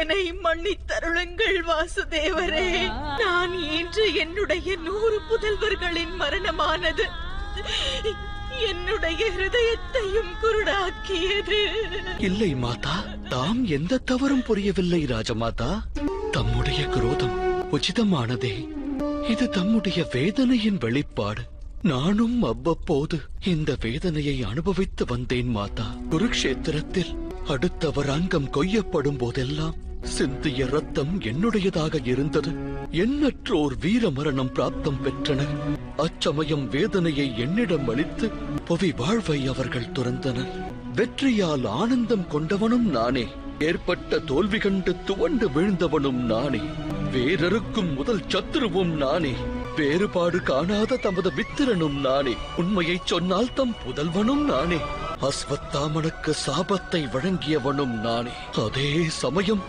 என்னை மன்னித்தருளுங்கள் வாசுதேவரே. நான் இன்று என்னுடைய நூறு புதல்வர்களின் மரணமானது. என்னுடைய ஹிருதயத்தையும் குருடாக்கியது. இல்லை மாதா. தாம் எந்த தவறும் புரியவில்லை ராஜமாதா. தம்முடைய குரோதம் உச்சிதமானதே. இது தம்முடைய வேதனையின் வெளிப்பாடு. நானும் அவ்வப்போது இந்த வேதனையை அனுபவித்து வந்தேன் மாதா. குருக்ஷேத்திரத்தில் அடுத்தவர் அங்கம் கொய்யப்படும் போதெல்லாம் சிந்திய ரத்தம் என்னுடையதாக இருந்தது. எண்ணற்றோர் வீர மரணம் பிராப்தம் பெற்றனர் அச்சமயம் வேதனையை என்னிடம் அளித்து புவி வாழ்வை அவர்கள் துறந்தனர். வெற்றியால் ஆனந்தம் கொண்டவனும் நானே. ஏற்பட்ட தோல்வி கண்டு துவண்டு விழுந்தவனும் நானே. வேறருக்கும் முதல் சத்துருவும் நானே. வேறுபாடு காணாத தமது மித்திரனும் நானே. உண்மையைச் சொன்னால் தம் புதல்வனும் நானே. அஸ்வத்தாமனுக்கு சாபத்தை வழங்கியவனும் நானே. அதே சமயம்